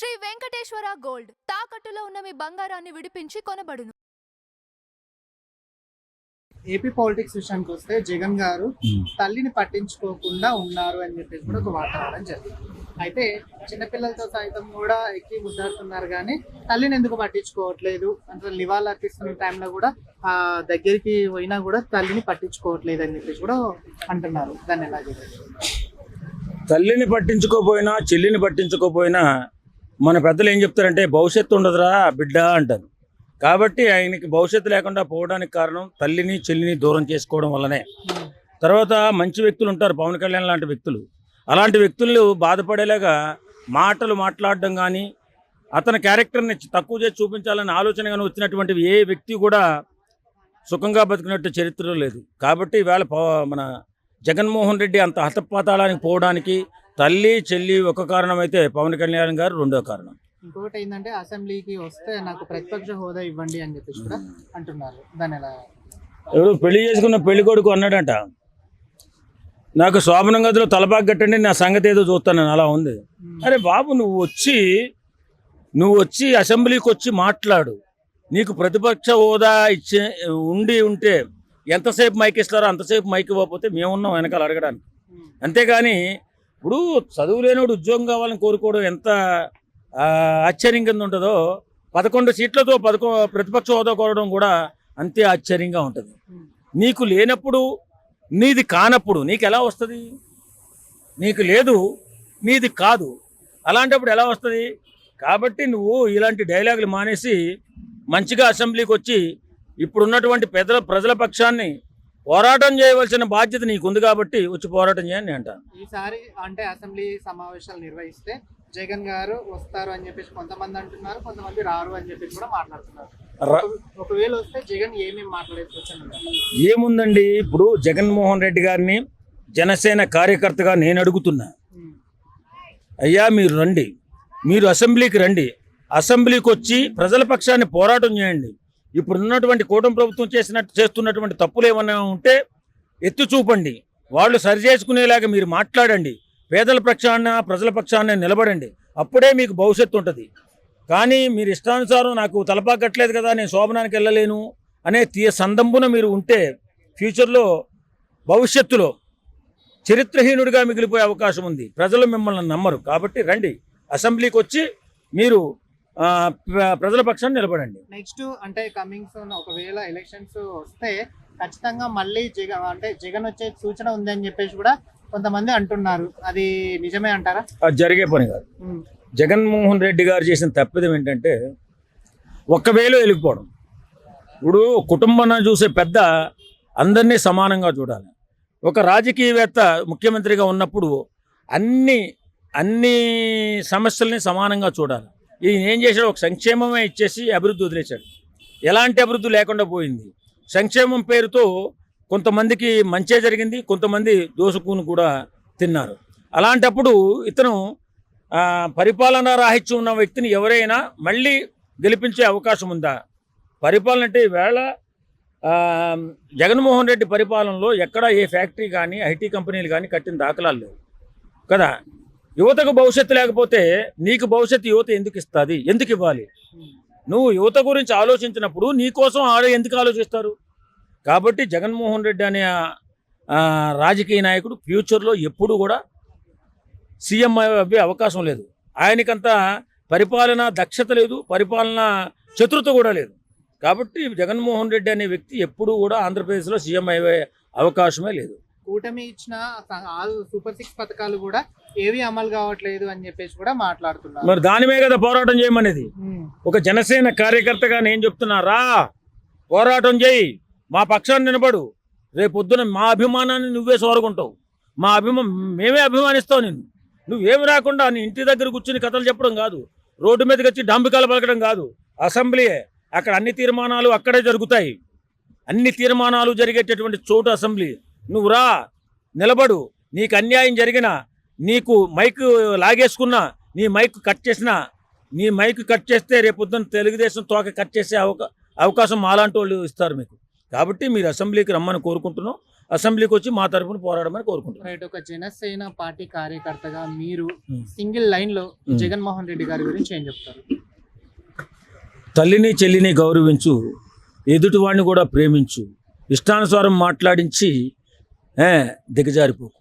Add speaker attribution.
Speaker 1: Shri Venkateswara gold. తాకట్టులో ఉన్న మీ బంగారాన్ని విడిపించి కొనబడును.
Speaker 2: ఏపీ పాలిటిక్స్ విషయానికి వస్తే జగన్ గారు తల్లిని పట్టించుకోకుండా ఉన్నారు అని చెప్పేసి కూడా ఒక రావడం జరిగింది. అయితే చిన్నపిల్లలతో సైతం కూడా ఎక్కి ముద్దాడుతున్నారు కానీ తల్లిని ఎందుకు పట్టించుకోవట్లేదు? అంటే నివాళులు అర్పిస్తున్న టైంలో కూడా ఆ దగ్గరికి పోయినా కూడా తల్లిని పట్టించుకోవట్లేదు అని చెప్పేసి కూడా అంటున్నారు. దాన్ని ఎలా
Speaker 3: తల్లిని పట్టించుకోపోయినా చెల్లిని పట్టించుకోపోయినా మన పెద్దలు ఏం చెప్తారంటే భవిష్యత్తు ఉండదురా బిడ్డ అంటారు. కాబట్టి ఆయనకి భవిష్యత్తు లేకుండా పోవడానికి కారణం తల్లిని చెల్లిని దూరం చేసుకోవడం వల్లనే. తర్వాత మంచి వ్యక్తులు ఉంటారు పవన్ కళ్యాణ్ లాంటి వ్యక్తులు. అలాంటి వ్యక్తులు బాధపడేలాగా మాటలు మాట్లాడడం కానీ అతని క్యారెక్టర్ని తక్కువ చేసి చూపించాలనే ఆలోచన కానీ వచ్చినటువంటి ఏ వ్యక్తి కూడా సుఖంగా బతికినట్టు చరిత్రలో లేదు. కాబట్టి ఇవాళ మన జగన్మోహన్ రెడ్డి అంత హతపాతాళానికి పోవడానికి తల్లి చెల్లి ఒక కారణం అయితే పవన్ కళ్యాణ్ గారు రెండో కారణం.
Speaker 2: ఇంకొకటి ఏంటంటే అసెంబ్లీకి వస్తే నాకు ప్రతిపక్ష హోదా ఇవ్వండి అని చెప్పేసి కూడా అంటున్నారు. దాన్ని ఎలా
Speaker 3: ఎవరు పెళ్ళి చేసుకున్న పెళ్ళి కొడుకు అన్నాడంట. నాకు శోభనం గదిలో తలపాకు కట్టండి నా సంగతి ఏదో చూస్తాను అలా ఉంది. అరే బాబు నువ్వు వచ్చి నువ్వు వచ్చి అసెంబ్లీకి వచ్చి మాట్లాడు. నీకు ప్రతిపక్ష హోదా ఇచ్చే ఉండి ఉంటే ఎంతసేపు మైక్ ఇస్తారో అంతసేపు మైక్ ఇవ్వకపోతే మేమున్నాం వెనకాల అడగడానికి. అంతేగాని ఇప్పుడు చదువు లేనివాడు ఉద్యోగం కావాలని కోరుకోవడం ఎంత ఆశ్చర్యం కింద ఉంటుందో పదకొండు సీట్లతో పదకొ ప్రతిపక్ష హోదా కోరడం కూడా అంతే ఆశ్చర్యంగా ఉంటుంది. నీకు లేనప్పుడు నీది కానప్పుడు నీకు ఎలా వస్తుంది? నీకు లేదు నీది కాదు. అలాంటప్పుడు ఎలా వస్తుంది? కాబట్టి నువ్వు ఇలాంటి డైలాగులు మానేసి మంచిగా అసెంబ్లీకి వచ్చి ఇప్పుడున్నటువంటి పెద్దల ప్రజల పక్షాన్ని పోరాటం చేయవలసిన బాధ్యత నీకుంది కాబట్టి వచ్చి పోరాటం చేయని నేను అంటాను.
Speaker 2: ఈసారి అంటే అసెంబ్లీ సమావేశాలు నిర్వహిస్తే జగన్ గారు వస్తారు అని చెప్పేసి కొంతమంది అంటున్నారు కొంతమంది రారు అని చెప్పేసి కూడా మాట్లాడుతున్నారు. ఒకవేళ వస్తే జగన్ ఏమేమి అన్నారు.
Speaker 3: ఏముందండి? ఇప్పుడు జగన్మోహన్ రెడ్డి గారిని జనసేన కార్యకర్తగా నేను అడుగుతున్నా. అయ్యా మీరు రండి. మీరు అసెంబ్లీకి రండి. అసెంబ్లీకి వచ్చి ప్రజల పక్షాన్ని పోరాటం చేయండి. ఇప్పుడు ఉన్నటువంటి కూటమి ప్రభుత్వం చేసినట్టు చేస్తున్నటువంటి తప్పులు ఏమన్నా ఉంటే ఎత్తి చూపండి. వాళ్ళు సరిచేసుకునేలాగా మీరు మాట్లాడండి. పేదల పక్షాన ప్రజల పక్షాన నిలబడండి. అప్పుడే మీకు భవిష్యత్తు ఉంటుంది. కానీ మీరు ఇష్టానుసారం నాకు తలపా కట్టలేదు కదా నేను శోభనానికి వెళ్ళలేను అనే తీయ సందంబున మీరు ఉంటే ఫ్యూచర్లో భవిష్యత్తులో చరిత్రహీనుడిగా మిగిలిపోయే అవకాశం ఉంది. ప్రజలు మిమ్మల్ని నమ్మరు. కాబట్టి రండి. అసెంబ్లీకి వచ్చి మీరు ప్రజల పక్షాన్ని నిలబడండి.
Speaker 2: నెక్స్ట్ అంటే కమింగ్ సూన్ ఒకవేళ ఎలక్షన్స్ వస్తే ఖచ్చితంగా మళ్ళీ జగన్ అంటే జగన్ వచ్చే సూచన ఉంది అని చెప్పేసి కూడా కొంతమంది అంటున్నారు. అది నిజమే అంటారా?
Speaker 3: అది జరిగే పని కాదు. జగన్మోహన్ రెడ్డి గారు చేసిన తప్పిదం ఏంటంటే ఒక్క వేలో వెళ్ళిపోవడం ఇప్పుడు కుటుంబాన్ని చూసే పెద్ద అందరినీ సమానంగా చూడాలి. ఒక రాజకీయవేత్త ముఖ్యమంత్రిగా ఉన్నప్పుడు అన్ని అన్ని సమస్యల్ని సమానంగా చూడాలి. ఈయన ఏం చేశాడు? ఒక సంక్షేమమే ఇచ్చేసి అభివృద్ధి వదిలేశాడు. ఎలాంటి అభివృద్ధి లేకుండా పోయింది. సంక్షేమం పేరుతో కొంతమందికి మంచే జరిగింది కొంతమంది దోసుకుని కూడా తిన్నారు. అలాంటప్పుడు ఇతను పరిపాలనా రాహిత్యం ఉన్న వ్యక్తిని ఎవరైనా మళ్ళీ గెలిపించే అవకాశం ఉందా? పరిపాలన అంటే ఈవేళ జగన్మోహన్ రెడ్డి పరిపాలనలో ఎక్కడ ఏ ఫ్యాక్టరీ కానీ ఐటీ కంపెనీలు కానీ కట్టిన దాఖలాలు లేవు. కదా? యువతకు భవిష్యత్తు లేకపోతే నీకు భవిష్యత్తు యువత ఎందుకు ఇస్తుంది? ఎందుకు ఇవ్వాలి? నువ్వు యువత గురించి ఆలోచించినప్పుడు నీ కోసం ఆడ ఎందుకు ఆలోచిస్తారు? కాబట్టి జగన్మోహన్ రెడ్డి అనే రాజకీయ నాయకుడు ఫ్యూచర్లో ఎప్పుడు కూడా సీఎం అయ్యే అవకాశం లేదు. ఆయనకంత పరిపాలన దక్షత లేదు పరిపాలన చతురత కూడా లేదు. కాబట్టి జగన్మోహన్ రెడ్డి అనే వ్యక్తి ఎప్పుడూ కూడా ఆంధ్రప్రదేశ్లో సీఎం అయ్యే అవకాశమే లేదు.
Speaker 2: కూటమి ఇచ్చిన సూపర్ సిక్స్ పథకాలు కూడా ఏవి అమలు కావట్లేదు అని చెప్పేసి కూడా మాట్లాడుతున్నారు.
Speaker 3: మరి దానిమే కదా పోరాటం చేయమనేది. ఒక జనసేన కార్యకర్తగా నేను చెప్తున్నా రా! పోరాటం చేయి. మా పక్షాన్ని నిలబడు. రేపొద్దున మా అభిమానాన్ని నువ్వే సోరుకుంటావు మా అభిమా మేమే అభిమానిస్తావు నిన్ను. నువ్వేమి రాకుండా నీ ఇంటి దగ్గర కూర్చుని కథలు చెప్పడం కాదు. రోడ్డు మీదకి వచ్చి డంబికాలు పలకడం కాదు. అసెంబ్లీయే. అక్కడ అన్ని తీర్మానాలు అక్కడే జరుగుతాయి. అన్ని తీర్మానాలు జరిగేటటువంటి చోటు అసెంబ్లీ నువ్వు రా నిలబడు. నీకు అన్యాయం జరిగినా నీకు మైక్ లాగేసుకున్నా నీ మైక్ కట్ చేసినా నీ మైక్ కట్ చేస్తే రేపొద్దున తెలుగుదేశం తోక కట్ చేసే అవకా అవకాశం మాలాంటి వాళ్ళు ఇస్తారు మీకు. కాబట్టి మీరు అసెంబ్లీకి రమ్మని కోరుకుంటున్నాం. అసెంబ్లీకి వచ్చి మా తరపున పోరాడమని కోరుకుంటున్నాను
Speaker 2: రైట్ ఒక జనసేన పార్టీ కార్యకర్తగా మీరు. సింగిల్ లైన్లో
Speaker 3: Hmm.
Speaker 2: జగన్మోహన్ రెడ్డి గారి గురించి ఏం చెప్తారు?
Speaker 3: తల్లిని చెల్లిని గౌరవించు ఎదుటివాడిని కూడా ప్రేమించు. ఇష్టానుసారం మాట్లాడించి ఏ, దిగజారిపోకు